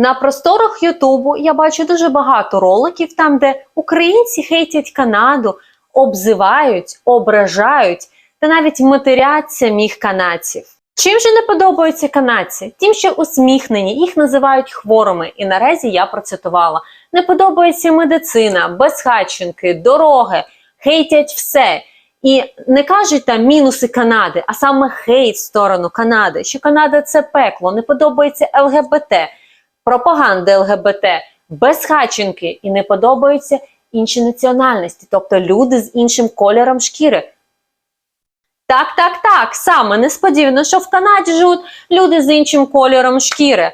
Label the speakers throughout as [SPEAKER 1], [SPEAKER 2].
[SPEAKER 1] На просторах Ютубу я бачу дуже багато роликів, там, де українці хейтять Канаду, обзивають, ображають та навіть матерять самих канадців. Чим же не подобаються канадці? Тим, що усміхнені, їх називають хворими, і наразі я процитувала. Не подобається медицина, безхатченки, дороги, хейтять все. І не кажуть там мінуси Канади, а саме хейт в сторону Канади, що Канада це пекло, не подобається ЛГБТ, пропаганда ЛГБТ, безхатченки і не подобаються інші національності, тобто люди з іншим кольором шкіри. Так, так, так, саме несподівано, що в Канаді живуть люди з іншим кольором шкіри.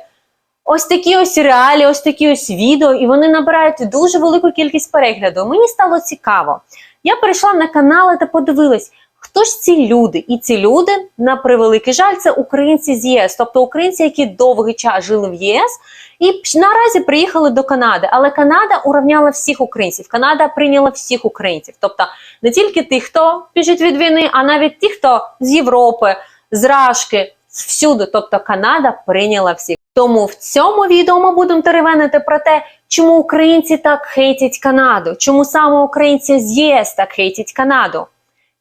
[SPEAKER 1] Ось такі ось реалії, ось такі ось відео, і вони набирають дуже велику кількість перегляду. Мені стало цікаво. Я перейшла на канали та подивилась, хто ж ці люди. І ці люди, на превеликий жаль, це українці з ЄС, тобто українці, які довгий час жили в ЄС і наразі приїхали до Канади. Але Канада уравняла всіх українців. Канада прийняла всіх українців. Тобто не тільки тих, хто біжить від війни, а навіть ті, хто з Європи, з Рашки, всюди. Тобто Канада прийняла всіх. Тому в цьому відео ми будемо теревенити про те, чому українці так хейтять Канаду, чому саме українці з ЄС так хейтять Канаду.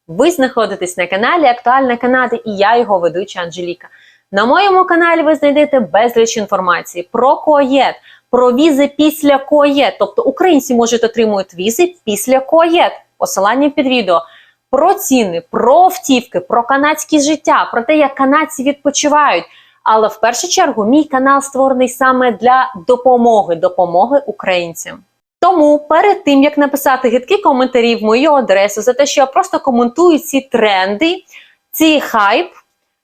[SPEAKER 1] Ви знаходитесь на каналі Актуальна Канада і я його ведуча Анжеліка. На моєму каналі ви знайдете безліч інформації про коєт, про візи після коєт. Тобто українці можуть отримувати візи після коєт. Посилання під відео. Про ціни, про автівки, про канадське життя, про те, як канадці відпочивають. Але в першу чергу мій канал створений саме для допомоги, допомоги українцям. Тому перед тим як написати гидкі коментарі в мою адресу за те, що я просто коментую ці тренди, ці хайп,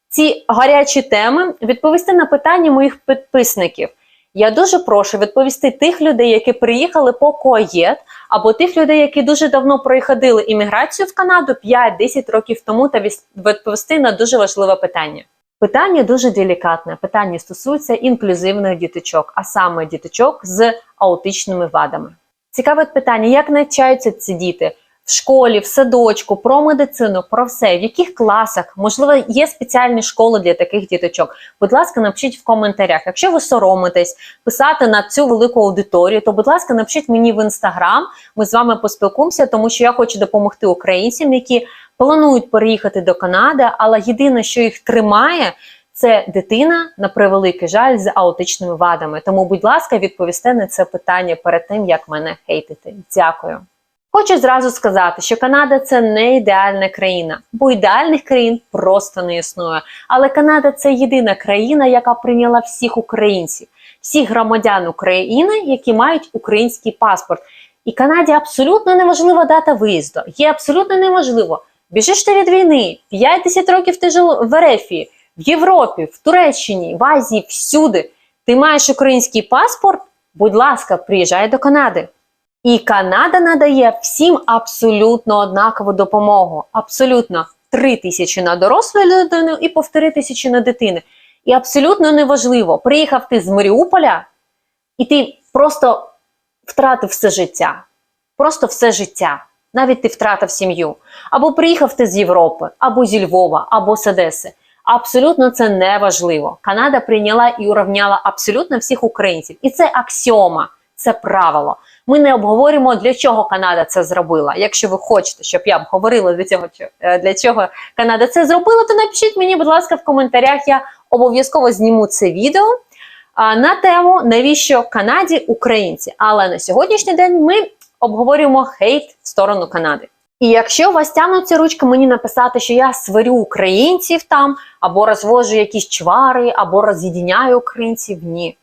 [SPEAKER 1] ці гарячі теми, відповісти на питання моїх підписників. Я дуже прошу відповісти тих людей, які приїхали по коєт, або тих людей, які дуже давно проїхали імміграцію в Канаду 5-10 років тому, та відповісти на дуже важливе питання. Питання дуже делікатне. Питання стосується інклюзивних діточок, а саме діточок з аутичними вадами. Цікаве питання, як навчаються ці діти в школі, в садочку, про медицину, про все, в яких класах, можливо, є спеціальні школи для таких діточок. Будь ласка, напишіть в коментарях. Якщо ви соромитесь писати на цю велику аудиторію, то будь ласка, напишіть мені в інстаграм. Ми з вами поспілкуємося, тому що я хочу допомогти українцям, які планують переїхати до Канади, але єдине, що їх тримає. Це дитина на превеликий жаль з аутичними вадами. Тому, будь ласка, відповісте на це питання перед тим, як мене хейтити. Дякую. Хочу зразу сказати, що Канада це не ідеальна країна, бо ідеальних країн просто не існує. Але Канада це єдина країна, яка прийняла всіх українців, всіх громадян України, які мають український паспорт. І Канаді абсолютно неважлива дата виїзду. Є абсолютно неможливо. Біжиш ти від війни, 5-10 років ти жив в Ерефії, в Європі, в Туреччині, в Азії, всюди. Ти маєш український паспорт. Будь ласка, приїжджай до Канади. І Канада надає всім абсолютно однакову допомогу. Абсолютно 3 тисячі на дорослу людину і повтори тисячі на дитину. І абсолютно неважливо, приїхав ти з Маріуполя, і ти просто втратив все життя. Просто все життя. Навіть ти втратив сім'ю. Або приїхав ти з Європи, або зі Львова, або з Одеси. Абсолютно це не важливо. Канада прийняла і уравняла абсолютно всіх українців. І це аксіома, це правило. Ми не обговоримо, для чого Канада це зробила. Якщо ви хочете, щоб я обговорила для цього, для чого Канада це зробила, то напишіть мені, будь ласка, в коментарях. Я обов'язково зніму це відео на тему, навіщо Канаді українці. Але на сьогоднішній день ми обговорюємо хейт в сторону Канади. І якщо вас тягнуться ручки мені написати, що я сварю українців там, або розвожу якісь чвари, або роз'єдиняю українців, ні.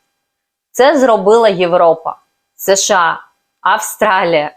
[SPEAKER 1] Це зробила Європа, США, Австралія,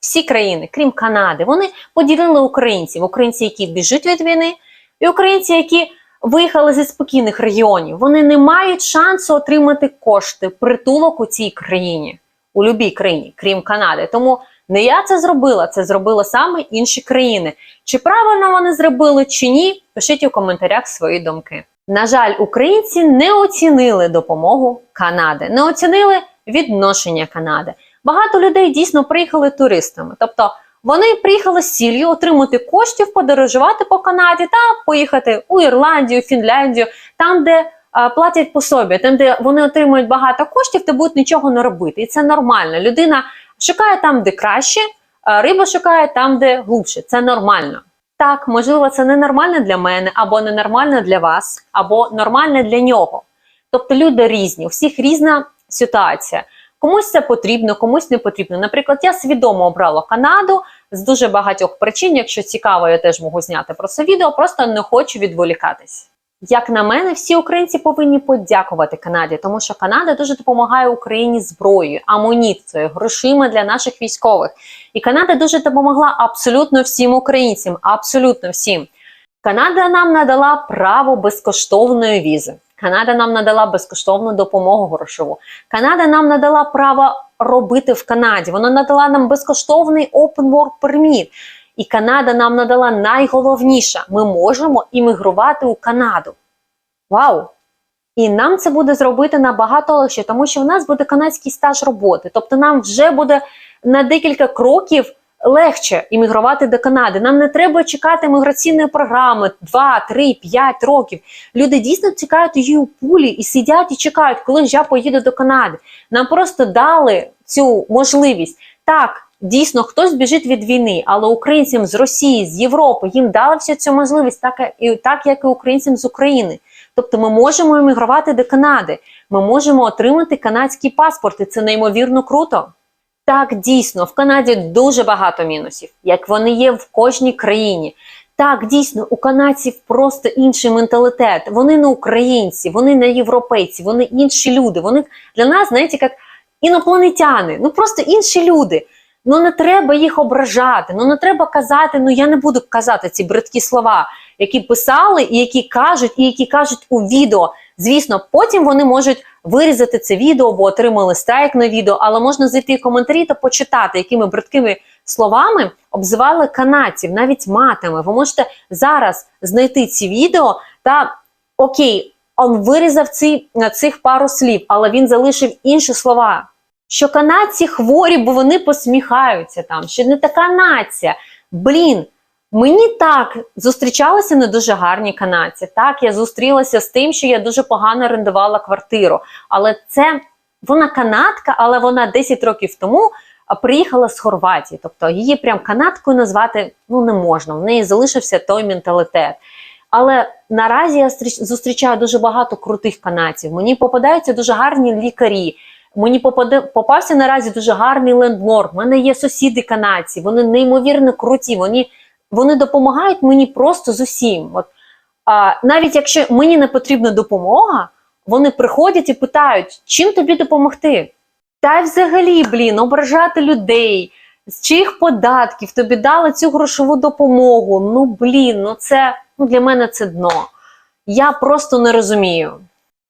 [SPEAKER 1] всі країни, крім Канади, вони поділили українців, українці, які біжуть від війни, і українці, які виїхали зі спокійних регіонів. Вони не мають шансу отримати кошти, притулок у цій країні, у будь-якій країні, крім Канади. Тому не я це зробила, це зробили саме інші країни. Чи правильно вони зробили, чи ні? Пишіть у коментарях свої думки. На жаль, українці не оцінили допомогу Канади, не оцінили відношення Канади. Багато людей дійсно приїхали туристами. Тобто вони приїхали з ціллю отримати коштів, подорожувати по Канаді та поїхати у Ірландію, Фінляндію, там, де а, платять по собі, там, де вони отримують багато коштів, то будуть нічого не робити. І це нормально. Людина шукає там, де краще, а риба шукає там, де глибше. Це нормально. Так, можливо, це ненормально для мене, або ненормально для вас, або нормально для нього. Тобто люди різні, у всіх різна ситуація. Комусь це потрібно, комусь не потрібно. Наприклад, я свідомо обрала Канаду з дуже багатьох причин. Якщо цікаво, я теж можу зняти про це відео, просто не хочу відволікатись. Як на мене, всі українці повинні подякувати Канаді, тому що Канада дуже допомагає Україні зброєю, амуніцією, грошима для наших військових. І Канада дуже допомогла абсолютно всім українцям, абсолютно всім. Канада нам надала право безкоштовної візи. Канада нам надала безкоштовну допомогу грошову. Канада нам надала право робити в Канаді. Вона надала нам безкоштовний Open Work Permit. І Канада нам надала найголовніше: ми можемо іммігрувати у Канаду. Вау! І нам це буде зробити набагато легше, тому що в нас буде канадський стаж роботи. Тобто нам вже буде на декілька кроків легше іммігрувати до Канади. Нам не треба чекати міграційної програми 2, 3, 5 років. Люди дійсно чекають її у пулі і сидять і чекають, коли ж я поїду до Канади. Нам просто дали цю можливість. Так, дійсно, хтось біжить від війни, але українцям з Росії, з Європи їм дали всю цю можливість, так, і, так як і українцям з України. Тобто ми можемо емігрувати до Канади, ми можемо отримати канадський паспорт, і це неймовірно круто. Так, дійсно, в Канаді дуже багато мінусів, як вони є в кожній країні. Так, дійсно, у канадців просто інший менталітет. Вони не українці, вони не європейці, вони інші люди. Вони для нас, знаєте, як інопланетяни, ну просто інші люди. Ну не треба їх ображати, ну не треба казати. Ну я не буду казати ці бридкі слова, які писали, і які кажуть, і які кажуть у відео. Звісно, потім вони можуть вирізати це відео, бо отримали страйк на відео, але можна зайти в коментарі та почитати, якими бридкими словами обзивали канадців, навіть матами. Ви можете зараз знайти ці відео та окей, он вирізав ці, цих пару слів, але він залишив інші слова. Що канадці хворі, бо вони посміхаються там, що не така нація. Блін, мені так зустрічалися не дуже гарні канадці. Так, я зустрілася з тим, що я дуже погано орендувала квартиру. Але це вона канадка, але вона 10 років тому приїхала з Хорватії. Тобто її прям канадкою назвати ну, не можна. В неї залишився той менталітет. Але наразі я зустрічаю дуже багато крутих канадців. Мені попадаються дуже гарні лікарі. Мені попаде, попався наразі дуже гарний лендлорд. У мене є сусіди канадці, вони неймовірно круті. Вони, вони допомагають мені просто з усім. От, а, навіть якщо мені не потрібна допомога, вони приходять і питають, чим тобі допомогти. Та й взагалі, блін, ображати людей, з чиїх податків тобі дали цю грошову допомогу. Ну, блін, ну це ну, для мене це дно. Я просто не розумію.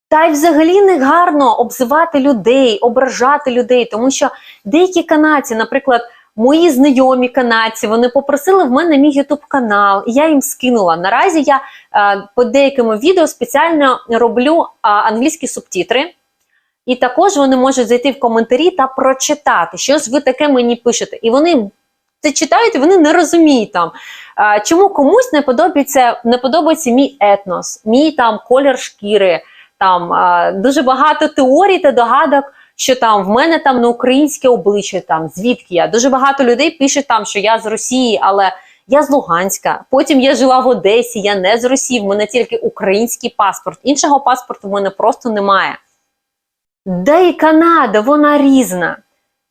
[SPEAKER 1] Та й взагалі не гарно обзивати людей, ображати людей, тому що деякі канадці, наприклад, мої знайомі канадці, вони попросили в мене мій ютуб канал, і я їм скинула. Наразі я е, по деякому відео спеціально роблю е, англійські субтитри. І також вони можуть зайти в коментарі та прочитати, що ж ви таке мені пишете. І вони це читають, і вони не розуміють там. А, чому комусь не подобається, не подобається мій етнос, мій там колір шкіри. Там а, дуже багато теорій та догадок, що там в мене там не українське обличчя, там звідки я. Дуже багато людей пишуть там, що я з Росії, але я з Луганська. Потім я жила в Одесі, я не з Росії, в мене тільки український паспорт. Іншого паспорту в мене просто немає. Де і Канада, вона різна.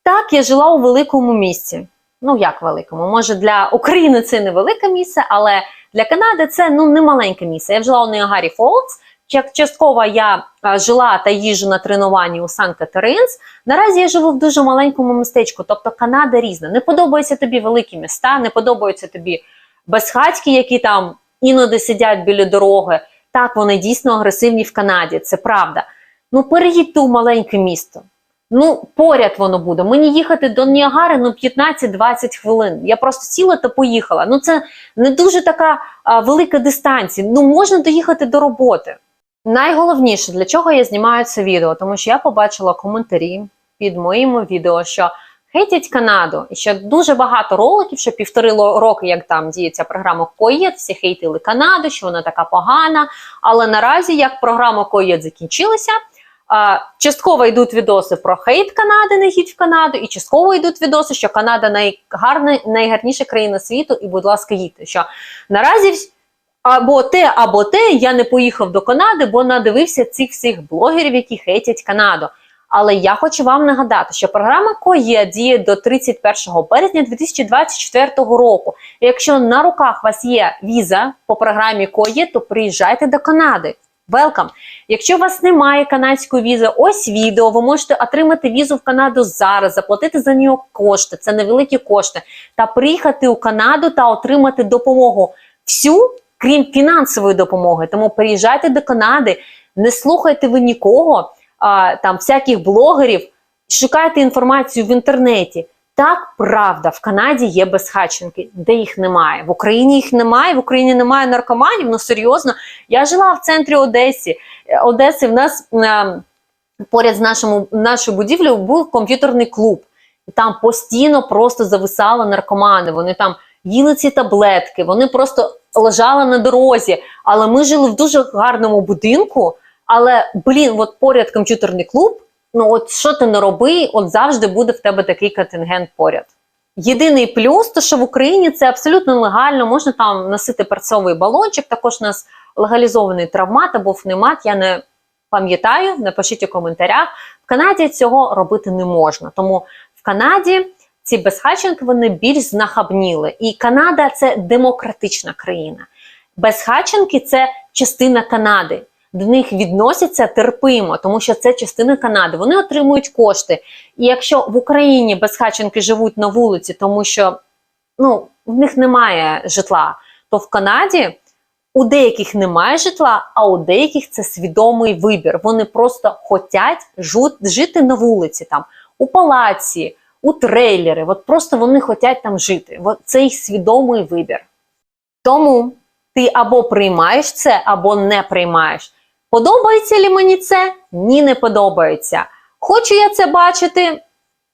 [SPEAKER 1] Так, я жила у великому місті. Ну, як великому? Може, для України це не велике місце, але для Канади це ну не маленьке місце. Я жила у Ніагарі Фолкс. Як частково я жила та їжджу на тренуванні у Сан-Катеринс. Наразі я живу в дуже маленькому містечку, тобто Канада різна. Не подобаються тобі великі міста, не подобаються тобі безхатьки, які там іноді сидять біля дороги. Так, вони дійсно агресивні в Канаді, це правда. Ну, переїдьте у маленьке місто. Ну, поряд воно буде. Мені їхати до Ніагари ну 15-20 хвилин. Я просто сіла та поїхала. Ну, це не дуже така а, велика дистанція. Ну, можна доїхати до роботи. Найголовніше, для чого я знімаю це відео, тому що я побачила коментарі під моїм відео, що хейтять Канаду. І ще дуже багато роликів, що півтори роки, як там діється програма Коєт, всі хейтили Канаду, що вона така погана. Але наразі, як програма Коєт закінчилася, частково йдуть відоси про хейт Канади, не їдь в Канаду, і частково йдуть відоси, що Канада найгарна, найгарніша країна світу, і, будь ласка, їдьте. Що наразі або те, або те, я не поїхав до Канади, бо надивився цих всіх блогерів, які хейтять Канаду. Але я хочу вам нагадати, що програма КОЄ діє до 31 березня 2024 року. Якщо на руках вас є віза по програмі КОЄ, то приїжджайте до Канади. Welcome! Якщо у вас немає канадської візи, ось відео. Ви можете отримати візу в Канаду зараз, заплатити за нього кошти, це невеликі кошти, та приїхати у Канаду та отримати допомогу всю, крім фінансової допомоги. Тому приїжджайте до Канади, не слухайте ви нікого, а, там всяких блогерів, шукайте інформацію в інтернеті. Так, правда, в Канаді є безхатченки, де їх немає. В Україні їх немає, в Україні немає наркоманів. Ну серйозно, я жила в центрі Одесі. Е, Одеси. В нас е, поряд з нашому, нашою будівлею був комп'ютерний клуб. Там постійно просто зависали наркомани. Вони там їли ці таблетки, вони просто лежали на дорозі. Але ми жили в дуже гарному будинку. Але блін, от поряд комп'ютерний клуб. Ну, от що ти не роби, от завжди буде в тебе такий контингент поряд. Єдиний плюс, то що в Україні це абсолютно легально, можна там носити перцовий балончик, також у нас легалізований травмат або фнемат, я не пам'ятаю, напишіть у коментарях. В Канаді цього робити не можна. Тому в Канаді ці безхатченки вони більш знахабніли. І Канада це демократична країна. Безхатченки це частина Канади. До них відносяться терпимо, тому що це частина Канади. Вони отримують кошти. І якщо в Україні безхатченки живуть на вулиці, тому що ну, в них немає житла, то в Канаді у деяких немає житла, а у деяких це свідомий вибір. Вони просто хочуть жити на вулиці, там, у палаці, у трейлери. От просто вони хочуть там жити. От це їх свідомий вибір. Тому ти або приймаєш це, або не приймаєш. Подобається ли мені це? Ні, не подобається. Хочу я це бачити?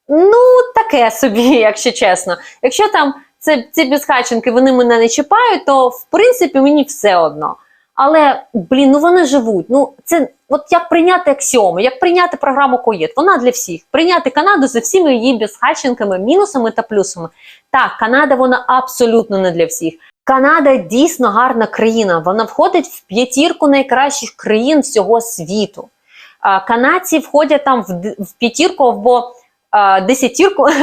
[SPEAKER 1] Ну, таке собі, якщо чесно. Якщо там це, ці безхатченки вони мене не чіпають, то в принципі мені все одно. Але, блін, ну вони живуть. Ну, це от як прийняти аксіому, як прийняти програму Коєт. Вона для всіх. Прийняти Канаду за всіми її безхатченками, мінусами та плюсами. Так, Канада вона абсолютно не для всіх. Канада дійсно гарна країна. Вона входить в п'ятірку найкращих країн всього світу. А, канадці входять там в, в п'ятірку або десятірку е,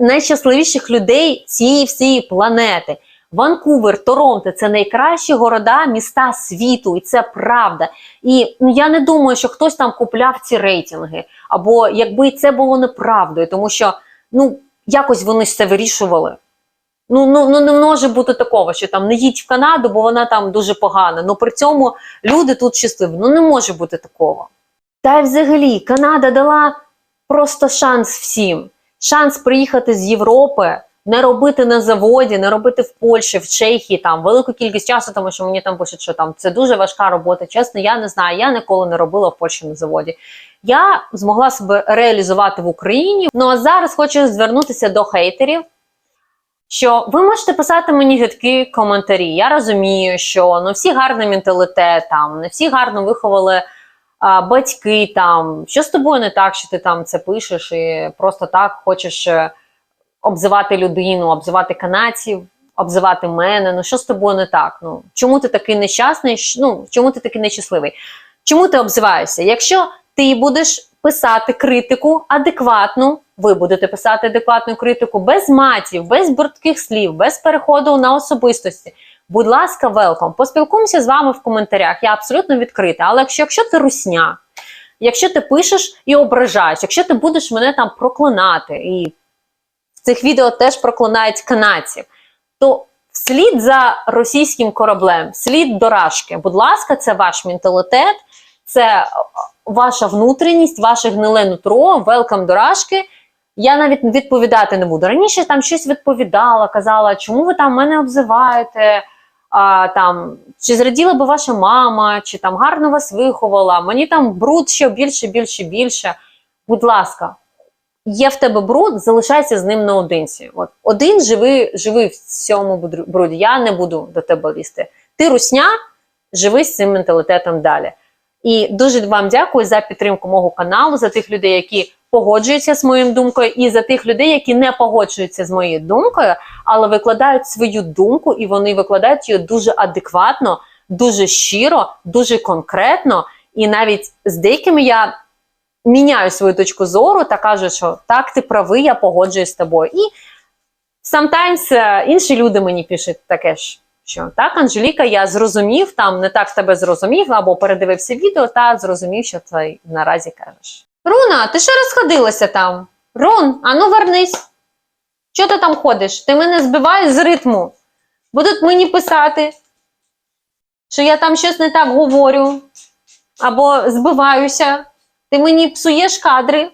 [SPEAKER 1] найщасливіших людей цієї всієї планети. Ванкувер, Торонто це найкращі города, міста світу, і це правда. І ну, я не думаю, що хтось там купляв ці рейтинги, або якби це було неправдою, тому що ну якось вони це вирішували. Ну, ну, ну не може бути такого, що там не їдь в Канаду, бо вона там дуже погана. Ну при цьому люди тут щасливі. Ну не може бути такого. Та й взагалі Канада дала просто шанс всім. Шанс приїхати з Європи, не робити на заводі, не робити в Польщі, в Чехії там велику кількість часу, тому що мені там пишуть, що там це дуже важка робота. Чесно, я не знаю. Я ніколи не робила в Польщі на заводі. Я змогла себе реалізувати в Україні. Ну а зараз хочу звернутися до хейтерів. Що ви можете писати мені гидкі коментарі. Я розумію, що ну всі гарний менталітет, там не всі гарно виховали а, батьки. Там що з тобою не так, що ти там це пишеш і просто так хочеш е, обзивати людину, обзивати канадців, обзивати мене. Ну що з тобою не так? Ну чому ти такий нещасний? Ну чому ти такий нещасливий? Чому ти обзиваєшся? Якщо ти будеш писати критику адекватну, ви будете писати адекватну критику без матів, без бортких слів, без переходу на особистості. Будь ласка, велком. Поспілкуємося з вами в коментарях. Я абсолютно відкрита. Але якщо, якщо ти русня, якщо ти пишеш і ображаєш, якщо ти будеш мене там проклинати, і цих відео теж проклинають канадців, то слід за російським кораблем, слід до рашки. Будь ласка, це ваш менталітет, це ваша внутрішність, ваше гниле нутро, велкам до. Я навіть відповідати не буду. Раніше там щось відповідала, казала, чому ви там мене обзиваєте, а, там, чи зраділа би ваша мама, чи там гарно вас виховала, мені там бруд ще більше, більше, більше. Будь ласка, є в тебе бруд, залишайся з ним наодинці. От один живи, живи в цьому бруді. Я не буду до тебе лізти. Ти русня, живи з цим менталітетом далі. І дуже вам дякую за підтримку мого каналу, за тих людей, які погоджуються з моєю думкою, і за тих людей, які не погоджуються з моєю думкою, але викладають свою думку, і вони викладають її дуже адекватно, дуже щиро, дуже конкретно. І навіть з деякими я міняю свою точку зору та кажу, що так, ти правий, я погоджуюсь з тобою. І sometimes е, інші люди мені пишуть таке ж. Що так, Анжеліка, я зрозумів, там не так тебе зрозумів, або передивився відео та зрозумів, що ти наразі кажеш. Руна, ти що розходилася там? Рун, а ну вернись. Що ти там ходиш? Ти мене збиваєш з ритму. Будуть мені писати, що я там щось не так говорю, або збиваюся. Ти мені псуєш кадри.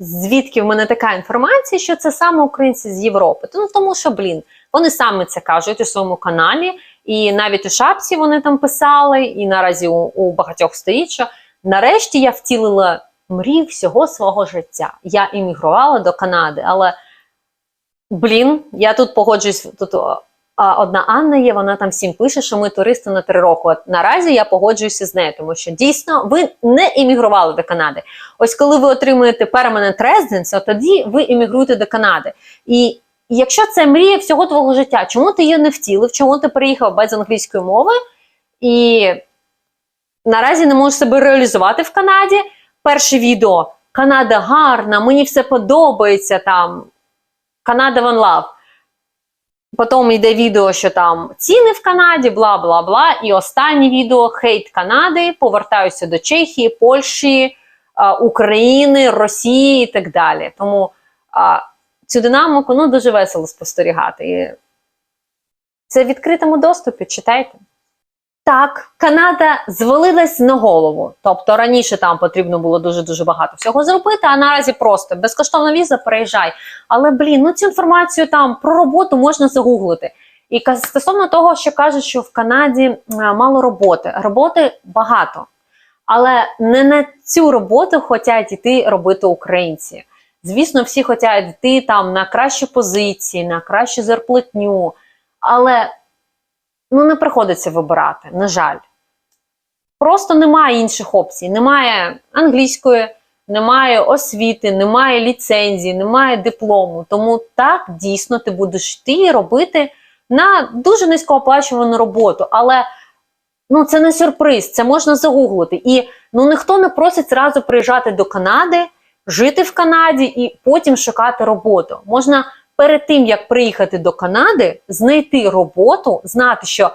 [SPEAKER 1] Звідки в мене така інформація, що це саме українці з Європи? Ну тому що, блін, вони саме це кажуть у своєму каналі, і навіть у шапці вони там писали, і наразі у, у багатьох стоїть, що нарешті я втілила мрію всього свого життя. Я іммігрувала до Канади, але блін, я тут погоджуюсь. Тут одна Анна є, вона там всім пише, що ми туристи на три роки. От наразі я погоджуюся з нею, тому що дійсно ви не іммігрували до Канади. Ось коли ви отримуєте permanent residence, тоді ви іммігруєте до Канади. І якщо це мрія всього твого життя, чому ти її не втілив? Чому ти приїхав без англійської мови і наразі не можеш себе реалізувати в Канаді? Перше відео Канада гарна, мені все подобається там. Канада One Love. Потім йде відео, що там ціни в Канаді, бла бла бла. І останнє відео хейт Канади. Повертаюся до Чехії, Польщі, України, Росії і так далі. Тому цю динаміку ну, дуже весело спостерігати. І це в відкритому доступі. Читайте. Так, Канада звалилась на голову. Тобто раніше там потрібно було дуже дуже багато всього зробити, а наразі просто безкоштовна віза, переїжджай. Але блін, ну цю інформацію там про роботу можна загуглити. І стосовно того, що кажуть, що в Канаді мало роботи. Роботи багато, але не на цю роботу хочуть йти робити українці. Звісно, всі хочуть йти там на кращі позиції, на кращу зарплатню, але ну не приходиться вибирати, на жаль. Просто немає інших опцій. Немає англійської, немає освіти, немає ліцензії, немає диплому. Тому так дійсно ти будеш йти робити на дуже низькооплачувану роботу. Але ну, це не сюрприз, це можна загуглити. І ну, ніхто не просить зразу приїжджати до Канади, жити в Канаді і потім шукати роботу. Можна перед тим, як приїхати до Канади, знайти роботу, знати, що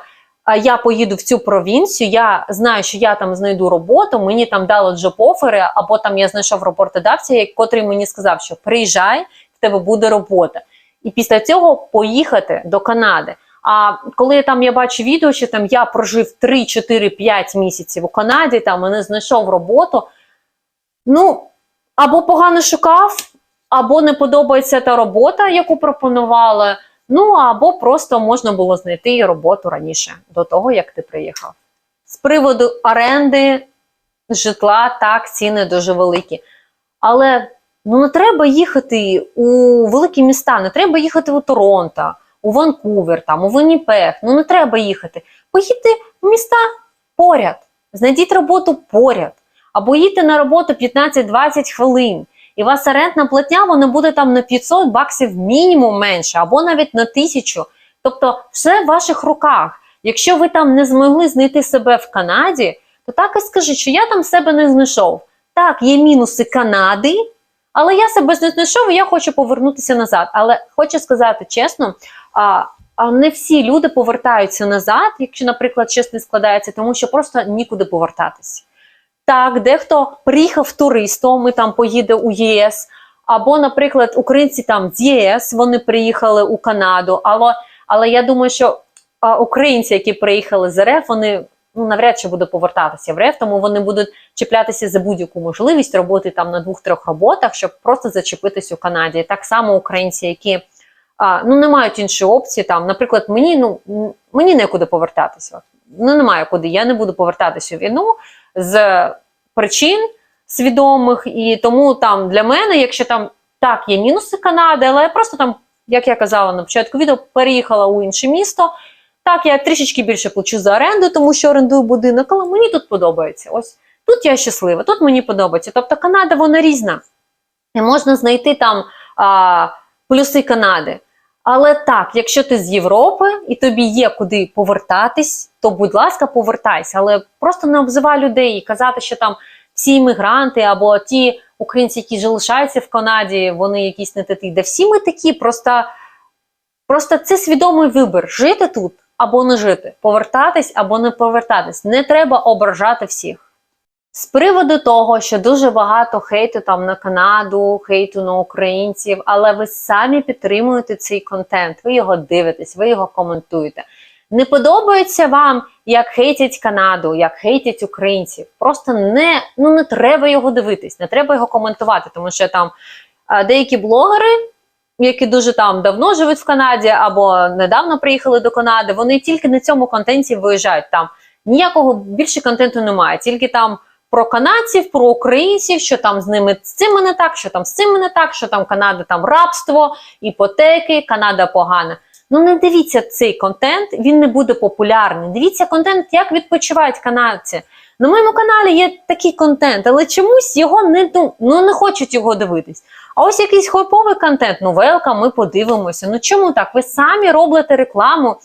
[SPEAKER 1] я поїду в цю провінцію, я знаю, що я там знайду роботу, мені там дали джоб-офери, або там я знайшов роботодавця, котрий мені сказав, що приїжджай, в тебе буде робота. І після цього поїхати до Канади. А коли там я бачу відео, що там я прожив 3, 4, 5 місяців у Канаді, там і не знайшов роботу. Ну, або погано шукав, або не подобається та робота, яку пропонували. Ну або просто можна було знайти роботу раніше, до того як ти приїхав. З приводу оренди житла, так, ціни дуже великі. Але ну не треба їхати у великі міста, не треба їхати у Торонто, у Ванкувер, там, у Вінніпег. Ну не треба їхати. Поїдьте в міста поряд, знайдіть роботу поряд, або їдьте на роботу 15-20 хвилин. І вас орендна платня вона буде там на 500 баксів мінімум менше, або навіть на 1000. Тобто, все в ваших руках. Якщо ви там не змогли знайти себе в Канаді, то так і скажіть, що я там себе не знайшов. Так, є мінуси Канади, але я себе не знайшов і я хочу повернутися назад. Але хочу сказати чесно, а, а не всі люди повертаються назад, якщо, наприклад, щось не складається, тому що просто нікуди повертатись. Так, дехто приїхав туристом, і там поїде у ЄС, або, наприклад, українці там з ЄС вони приїхали у Канаду. Але, але я думаю, що а, українці, які приїхали з РФ, вони ну, навряд чи будуть повертатися в РФ, тому вони будуть чіплятися за будь-яку можливість роботи там на двох-трьох роботах, щоб просто зачепитись у Канаді. Так само українці, які а, ну, не мають іншої опції. Там, наприклад, мені ну мені некуди повертатися. Ну немає куди. Я не буду повертатися у війну з причин свідомих, і тому там для мене, якщо там так є мінуси Канади, але я просто там, як я казала на початку відео, переїхала у інше місто. Так, я трішечки більше плачу за оренду, тому що орендую будинок, але мені тут подобається. Ось тут я щаслива, тут мені подобається. Тобто Канада вона різна. І можна знайти там а, плюси Канади. Але так, якщо ти з Європи і тобі є куди повертатись, то будь ласка, повертайся. Але просто не обзивай людей і казати, що там всі іммігранти або ті українці, які залишаються в Канаді, вони якісь не такі. Де всі ми такі, просто, просто це свідомий вибір жити тут або не жити, повертатись або не повертатись. Не треба ображати всіх. З приводу того, що дуже багато хейту там на Канаду, хейту на українців, але ви самі підтримуєте цей контент, ви його дивитесь, ви його коментуєте. Не подобається вам, як хейтять Канаду, як хейтять українців. Просто не, ну, не треба його дивитись, не треба його коментувати, тому що там деякі блогери, які дуже там давно живуть в Канаді або недавно приїхали до Канади, вони тільки на цьому контенті виїжджають. Там ніякого більше контенту немає, тільки там про канадців, про українців, що там з ними з цим не так, що там з цим не так, що там Канада там рабство, іпотеки, Канада погана. Ну не дивіться цей контент, він не буде популярний. Дивіться контент, як відпочивають канадці. На моєму каналі є такий контент, але чомусь його не ну, не хочуть його дивитись. А ось якийсь хайповий контент, ну велка, ми подивимося. Ну чому так? Ви самі робите рекламу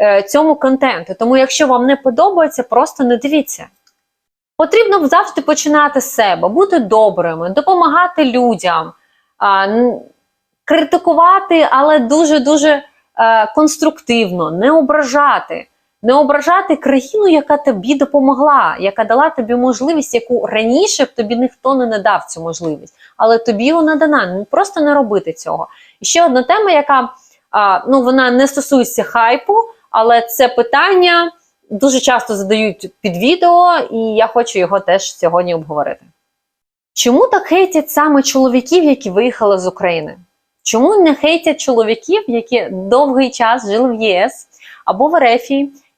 [SPEAKER 1] е, цьому контенту. Тому, якщо вам не подобається, просто не дивіться. Потрібно завжди починати з себе, бути добрими, допомагати людям, критикувати, але дуже-дуже е, конструктивно, не ображати. Не ображати країну, яка тобі допомогла, яка дала тобі можливість, яку раніше б тобі ніхто не надав цю можливість, але тобі вона дана. Просто не робити цього. І ще одна тема, яка ну вона не стосується хайпу, але це питання дуже часто задають під відео, і я хочу його теж сьогодні обговорити. Чому так хейтять саме чоловіків, які виїхали з України? Чому не хейтять чоловіків, які довгий час жили в ЄС або в РФ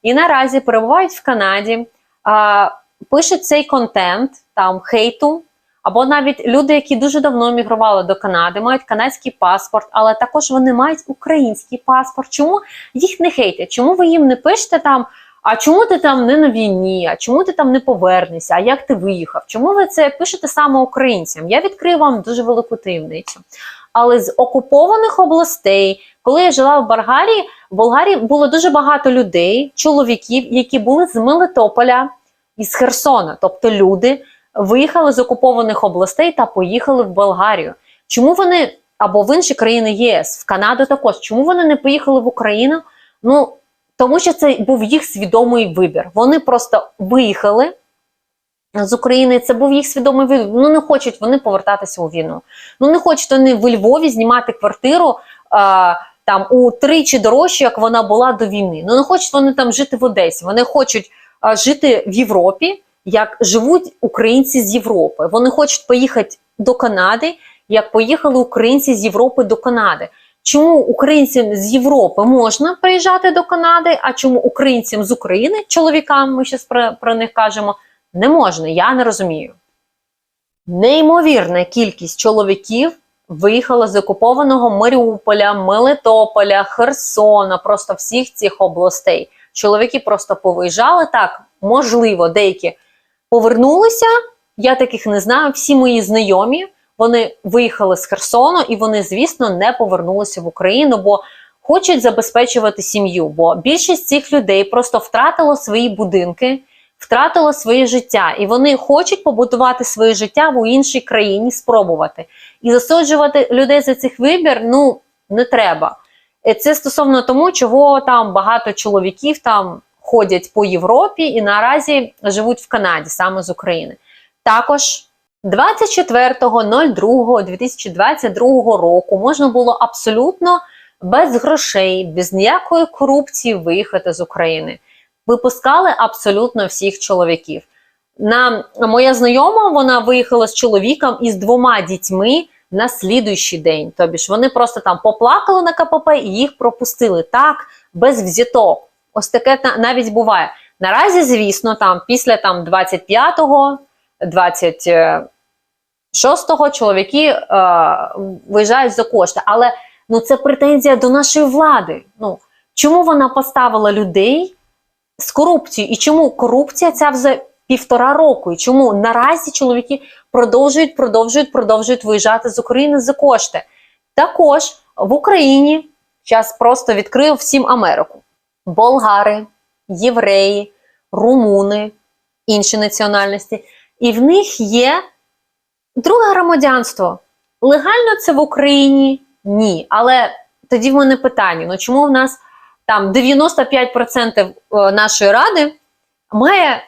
[SPEAKER 1] і наразі перебувають в Канаді, а, пишуть цей контент там хейту, або навіть люди, які дуже давно мігрували до Канади, мають канадський паспорт, але також вони мають український паспорт. Чому їх не хейтять? Чому ви їм не пишете там? А чому ти там не на війні? А чому ти там не повернешся? А як ти виїхав? Чому ви це пишете саме українцям? Я відкрию вам дуже велику таємницю. Але з окупованих областей, коли я жила в Болгарії, в Болгарії було дуже багато людей, чоловіків, які були з Мелитополя і з Херсона. Тобто люди виїхали з окупованих областей та поїхали в Болгарію. Чому вони або в інші країни ЄС, в Канаду також? Чому вони не поїхали в Україну? Ну тому що це був їх свідомий вибір. Вони просто виїхали з України. Це був їх свідомий вибір. Ну не хочуть вони повертатися у війну. Ну не хочуть вони в Львові знімати квартиру а, там утричі дорожче, як вона була до війни. Ну не хочуть вони там жити в Одесі. Вони хочуть а, жити в Європі, як живуть українці з Європи. Вони хочуть поїхати до Канади, як поїхали українці з Європи до Канади. Чому українцям з Європи можна приїжджати до Канади, а чому українцям з України, чоловікам, ми зараз про, про них кажемо, не можна? Я не розумію. Неймовірна кількість чоловіків виїхала з окупованого Маріуполя, Мелитополя, Херсона, просто всіх цих областей. Чоловіки просто повиїжджали так, можливо, деякі повернулися. Я таких не знаю. Всі мої знайомі. Вони виїхали з Херсону і вони, звісно, не повернулися в Україну, бо хочуть забезпечувати сім'ю. Бо більшість цих людей просто втратило свої будинки, втратило своє життя, і вони хочуть побудувати своє життя в іншій країні, спробувати. І засуджувати людей за цих вибір ну не треба. Це стосовно тому, чого там багато чоловіків там ходять по Європі і наразі живуть в Канаді саме з України. Також 24.02.2022 року можна було абсолютно без грошей, без ніякої корупції виїхати з України. Випускали абсолютно всіх чоловіків. На моя знайома вона виїхала з чоловіком і з двома дітьми на слідуючий день. Тобі ж вони просто там поплакали на КПП і їх пропустили так, без взяток. Ось таке навіть буває. Наразі, звісно, там після там 25-го 20, Шостого чоловіки е, виїжджають за кошти. Але ну, це претензія до нашої влади. Ну, чому вона поставила людей з корупцією? І чому корупція ця вже півтора року? І чому наразі чоловіки продовжують, продовжують, продовжують виїжджати з України за кошти? Також в Україні зараз просто відкрив всім Америку: болгари, євреї, румуни, інші національності, і в них є друге громадянство. Легально це в Україні? Ні. Але тоді в мене питання: ну чому в нас там 95% е, нашої ради має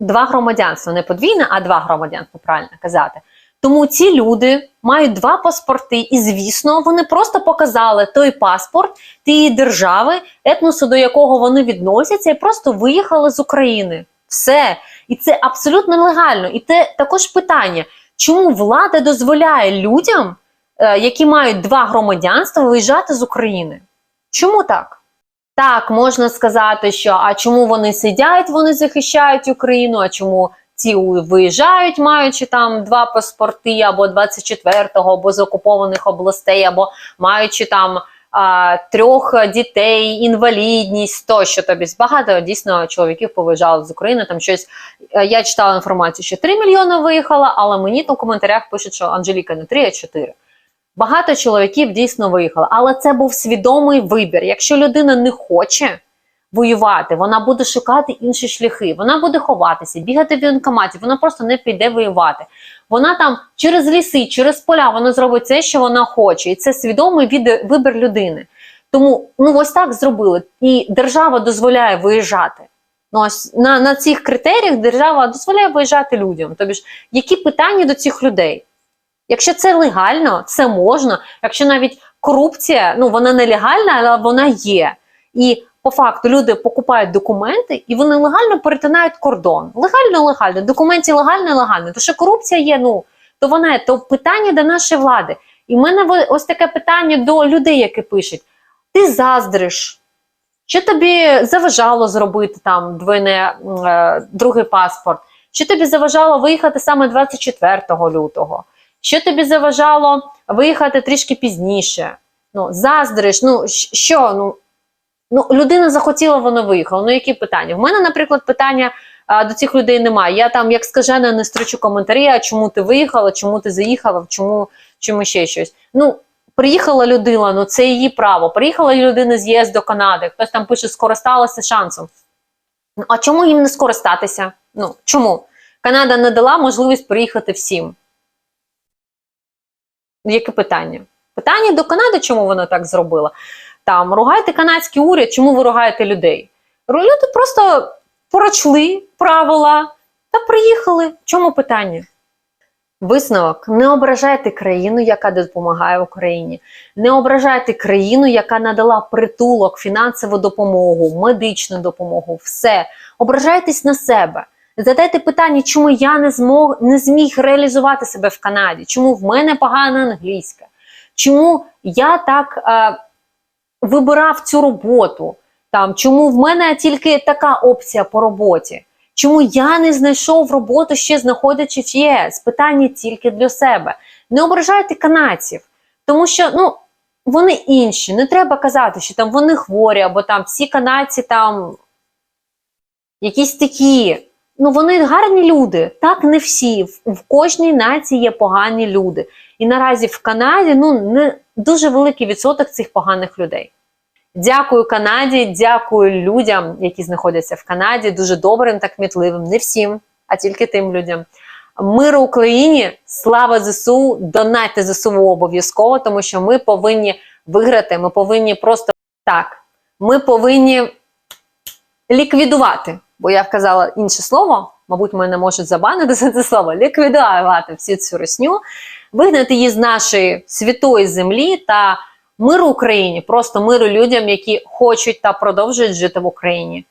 [SPEAKER 1] два громадянства, не подвійне, а два громадянства, правильно казати. Тому ці люди мають два паспорти, і звісно, вони просто показали той паспорт тієї держави, етносу, до якого вони відносяться, і просто виїхали з України. Все. І це абсолютно легально. І це також питання, чому влада дозволяє людям, е, які мають два громадянства, виїжджати з України? Чому так? Так, можна сказати, що а чому вони сидять, вони захищають Україну, а чому ці виїжджають, маючи там два паспорти, або 24-го, або з окупованих областей, або маючи там трьох дітей, інвалідність, тощо тобі багато дійсно чоловіків повиїжджали з України. Там щось е, я читала інформацію, що 3 мільйони виїхало, але мені там в коментарях пишуть, що Анжеліка не 3, а 4. Багато чоловіків дійсно виїхало, але це був свідомий вибір. Якщо людина не хоче воювати, вона буде шукати інші шляхи, вона буде ховатися, бігати в воєнкоматі, вона просто не піде воювати. Вона там через ліси, через поля вона зробить це, що вона хоче, і це свідомий від- вибір людини. Тому ну ось так зробили. І держава дозволяє виїжджати. Ну, ось на, на цих критеріях держава дозволяє виїжджати людям. Тобі ж, які питання до цих людей? Якщо це легально, це можна. Якщо навіть корупція, ну вона нелегальна, але вона є. І по факту люди покупають документи і вони легально перетинають кордон. Легально, легально, документи легально, легально. То що корупція є, ну то вона є, то питання до нашої влади. І в мене ось таке питання до людей, які пишуть: ти заздриш. Що тобі заважало зробити там двойне, е, другий паспорт? Що тобі заважало виїхати саме 24 лютого? Що тобі заважало виїхати трішки пізніше? Ну, заздриш, ну що? Ну, ну людина захотіла, вона виїхала. Ну, які питання? В мене, наприклад, питання а, до цих людей немає. Я там, як скажена, не стрічу коментарі, а чому ти виїхала, чому ти заїхала, чому, чому ще щось. Ну, приїхала людина, ну це її право. Приїхала людина з ЄС до Канади. Хтось там пише, скористалася шансом. Ну, а чому їм не скористатися? Ну, чому? Канада не дала можливість приїхати всім. Яке питання? Питання до Канади, чому вона так зробила? Там ругайте канадський уряд, чому ви ругаєте людей? Люди просто прочли правила та приїхали. В Чому питання? Висновок: не ображайте країну, яка допомагає Україні. Не ображайте країну, яка надала притулок, фінансову допомогу, медичну допомогу. Все. Ображайтесь на себе. Задайте питання, чому я не змог не зміг реалізувати себе в Канаді? Чому в мене погана англійська? Чому я так е, вибирав цю роботу? Там, чому в мене тільки така опція по роботі? Чому я не знайшов роботу ще знаходячись в ЄС? Питання тільки для себе. Не ображайте канадців, тому що ну, вони інші. Не треба казати, що там вони хворі, або там всі канадці там якісь такі. Ну, вони гарні люди. Так, не всі. В, в кожній нації є погані люди. І наразі в Канаді ну, не дуже великий відсоток цих поганих людей. Дякую Канаді, дякую людям, які знаходяться в Канаді. Дуже добрим та кмітливим. Не всім, а тільки тим людям. Миру Україні, слава ЗСУ, донайте ЗСУ обов'язково, тому що ми повинні виграти. Ми повинні просто так. Ми повинні ліквідувати, бо я вказала інше слово, мабуть, мене можуть забанити за це слово, ліквідувати всю цю росню, вигнати її з нашої святої землі та миру Україні, просто миру людям, які хочуть та продовжують жити в Україні.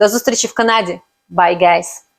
[SPEAKER 1] До зустрічі в Канаді. Bye, guys!